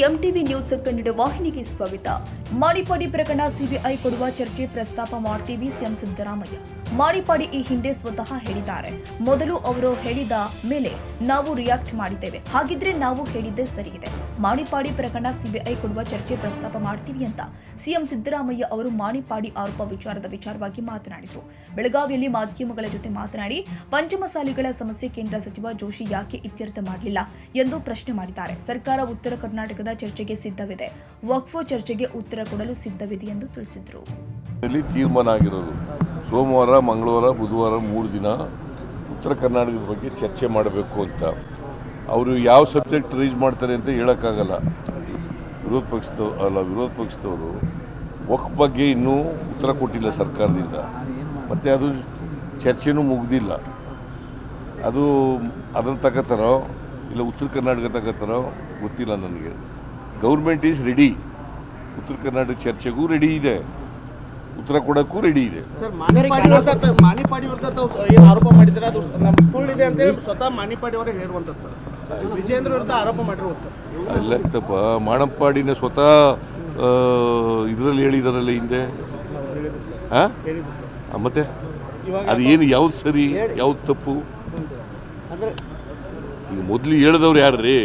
MTV news Kannada ವಾಹಿನಿಗೆ ಸ್ವಾಗತ. ಮಾಡಿಪಾಡಿ ಪ್ರಕರಣ ಸಿಬಿಐ ಕೊಡುವ ಚರ್ಚೆ ಪ್ರಸ್ತಾಪ ಮಾಡ್ತೀವಿ ಸಿಎಂ ಸಿದ್ದರಾಮಯ್ಯ. ಮಾಡಿಪಾಡಿ ಈ ಹಿಂದೆ ಸ್ವತಃ ಹೇಳಿದ್ದಾರೆ. ಮೊದಲು ಅವರು ಹೇಳಿದ ಮೇಲೆ ನಾವು ರಿಯಾಕ್ಟ್ ಮಾಡಿದ್ದೇವೆ. ಹಾಗಿದ್ರೆ ನಾವು ಹೇಳಿದ್ದೇ ಸರಿಯಿದೆ. ಮಾಣಿಪಾಡಿ ಪ್ರಕರಣ ಸಿಬಿಐ ಕೊಡುವ ಚರ್ಚೆ ಪ್ರಸ್ತಾಪ ಮಾಡ್ತೀವಿ ಅಂತ ಸಿಎಂ ಸಿದ್ದರಾಮಯ್ಯ ಅವರು ಮಾಣಿಪಾಡಿ ಆರೋಪ ವಿಚಾರದ ವಿಚಾರವಾಗಿ ಮಾತನಾಡಿದರು. ಬೆಳಗಾವಿಯಲ್ಲಿ ಮಾಧ್ಯಮಗಳ ಜೊತೆ ಮಾತನಾಡಿ, ಪಂಚಮಸಾಲಿಗಳ ಸಮಸ್ಯೆ ಕೇಂದ್ರ ಸಚಿವ ಜೋಶಿ ಯಾಕೆ ಇತ್ಯರ್ಥ ಮಾಡಲಿಲ್ಲ ಎಂದು ಪ್ರಶ್ನೆ ಮಾಡಿದ್ದಾರೆ. ಸರ್ಕಾರ ಉತ್ತರ ಕರ್ನಾಟಕದ ಚರ್ಚೆಗೆ ಸಿದ್ಧವಿದೆ. ವಕ್ಫ್ ಚರ್ಚೆಗೆ ಉತ್ತರ ಕೊಡಲು ಸಿದ್ಧವಿದೆ ಎಂದು ತಿಳಿಸಿದರು. ತೀರ್ಮಾನ ಆಗಿರೋದು. ಸೋಮವಾರ, ಮಂಗಳವಾರ, ಬುಧವಾರ ಮೂರು ದಿನ ಉತ್ತರ ಕರ್ನಾಟಕದ ಬಗ್ಗೆ ಚರ್ಚೆ ಮಾಡಬೇಕು ಅಂತ. ಅವರು ಯಾವ ಸಬ್ಜೆಕ್ಟ್ ರೈಸ್ ಮಾಡ್ತಾರೆ ಅಂತ ಹೇಳೋಕ್ಕಾಗಲ್ಲ. ವಿರೋಧ ಪಕ್ಷದ ಅಲ್ಲ, ವಿರೋಧ ಪಕ್ಷದವರು ವಕ್ ಬಗ್ಗೆ ಇನ್ನೂ ಉತ್ತರ ಕೊಟ್ಟಿಲ್ಲ ಸರ್ಕಾರದಿಂದ. ಮತ್ತು ಅದು ಚರ್ಚೆನೂ ಮುಗ್ದಿಲ್ಲ. ಅದು ಅದನ್ನು ತಗೋತಾರೋ, ಇಲ್ಲ ಉತ್ತರ ಕರ್ನಾಟಕ ತಗೋತಾರೋ ಗೊತ್ತಿಲ್ಲ ನನಗೆ. Government is ready. ಉತ್ತರ ಕರ್ನಾಟಕ ಚರ್ಚೆಗೂ ರೆಡಿ ಇದೆ. ಉತ್ತರ ಕೊಡೋಕ್ಕೂ ರೆಡಿ ಇದೆ. ಮಾನಿಪಾಡಿ ವಿರುದ್ಧ ಆರೋಪ ಮಾಡಿದ್ರೆ ಅದು ಸುಳ್ಳಿದೆ ಅಂತೇಳಿ ಸ್ವತಃ ಮಾನಿಪಾಡಿ ಅವರೇ ಹೇಳುವಂಥದ್ದು ಸರ್. ವಿಜೇಂದ್ರ ವಿರುದ್ಧ ಆರೋಪ ಸರ್. ಆಯ್ತಪ್ಪ. ಮಾಣಪ್ಪಾಡಿನ ಸ್ವತಃ ಇದರಲ್ಲಿ ಹೇಳಿದಾರಲ್ಲ ಹಿಂದೆ? ಹಾಂ ಮತ್ತೆ? ಅದು ಏನು ಯಾವ್ದು ಸರಿ ಯಾವ್ದು ತಪ್ಪು? ಈಗ ಮೊದಲು ಹೇಳಿದವ್ರು ಯಾರು ರೀ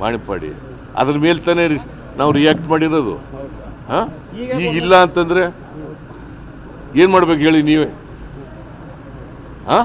ಮಾಣಪ್ಪಾಡಿ ಅದ್ರ ಮೇಲೆ ತಾನೇ ನಾವು ರಿಯಾಕ್ಟ್ ಮಾಡಿರೋದು. ಹಾಂ? ಈಗ ಇಲ್ಲ ಅಂತಂದ್ರೆ? ಏನು ಮಾಡ್ಬೇಕು ಹೇಳಿ ನೀವೇ? ಹಾಂ?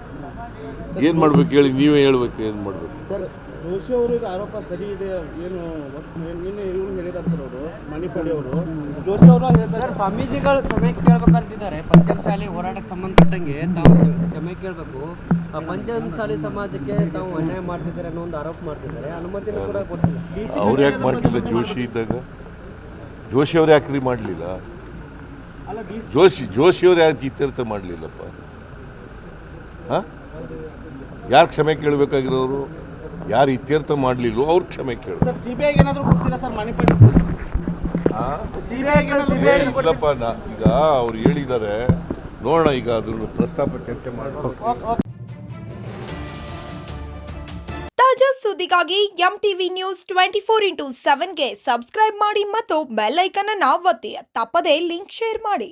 ಏನು ಮಾಡ್ಬೇಕು ಹೇಳಿ ನೀವೇ ಹೇಳ್ಬೇಕು ಏನು ಮಾಡಬೇಕು. ಸರ್ ಜೋಶಿ ಅವರು ಇದು ಆರೋಪ ಸರಿ ಇದೆ ಏನು ಒಟ್ಟು ನಿನ್ನೆ ಇವ್ರು ಹೇಳಿದ್ದಾರೆ ಸರ್ ಅವರು ಮಾನಿಪಾಡಿ ಅವರು. ಜೋಶಿ ಅವರು ಹೇಳ್ತಾರೆ? ಸ್ವಾಮೀಜಿಗಳು ಕ್ಷಮೆ ಕೇಳ್ಬೇಕಂತಿದ್ದಾರೆ. ಪಂಚಮಸಾಲಿ ಹೋರಾಟಕ್ಕೆ ಸಂಬಂಧಪಟ್ಟಂಗೆ ತಾವು ಕ್ಷಮೆ ಕೇಳಬೇಕು. ಶಾಲೆ ಸಮಾಜಕ್ಕೆ ತಾವು ಅನ್ಯಾಯ ಮಾಡ್ತಿದ್ದಾರೆ ಅನ್ನೋ ಒಂದು ಆರೋಪ ಮಾಡ್ತಿದ್ದಾರೆ. ಅನುಮತಿ ಕೂಡ ಕೊಟ್ಟಿಲ್ಲ. ಅವ್ರು ಯಾಕೆ ಮಾಡ್ತಿಲ್ಲ ಜೋಶಿ ಇದ್ದಾಗ? ಜೋಶಿ ಅವ್ರು ಯಾಕೆ ರೀ ಮಾಡಲಿಲ್ಲ? ಅಲ್ಲ ಜೋಶಿ ಜೋಶಿ ಅವ್ರು ಯಾಕೆ ಇತ್ಯರ್ಥ ಮಾಡಲಿಲ್ಲಪ್ಪ? ಹಾಂ? ಯಾರು ಕ್ಷಮೆ ಕೇಳಬೇಕಾಗಿರೋರು? ಯಾರು ಇತ್ಯರ್ಥ ಮಾಡಲಿಲ್ಲೋ ಅವ್ರು ಕ್ಷಮೆ ಕೇಳಿ. ಇಲ್ಲಪ್ಪ ನಾ ಈಗ ಅವ್ರು ಹೇಳಿದ್ದಾರೆ. ನೋಡೋಣ ಈಗ ಅದನ್ನು ಪ್ರಸ್ತಾಪ ಚರ್ಚೆ ಮಾಡಬೇಕು. ತಾಜಾ ಸುದ್ದಿಗಾಗಿ M TV news twenty four into ಸೆವೆನ್ಗೆ subscribe ಮಾಡಿ ಮತ್ತು ಬೆಲ್ ಐಕನ್ ಅನ್ನು ಒತ್ತಿ. ತಪ್ಪದೇ ಲಿಂಕ್ ಶೇರ್ ಮಾಡಿ.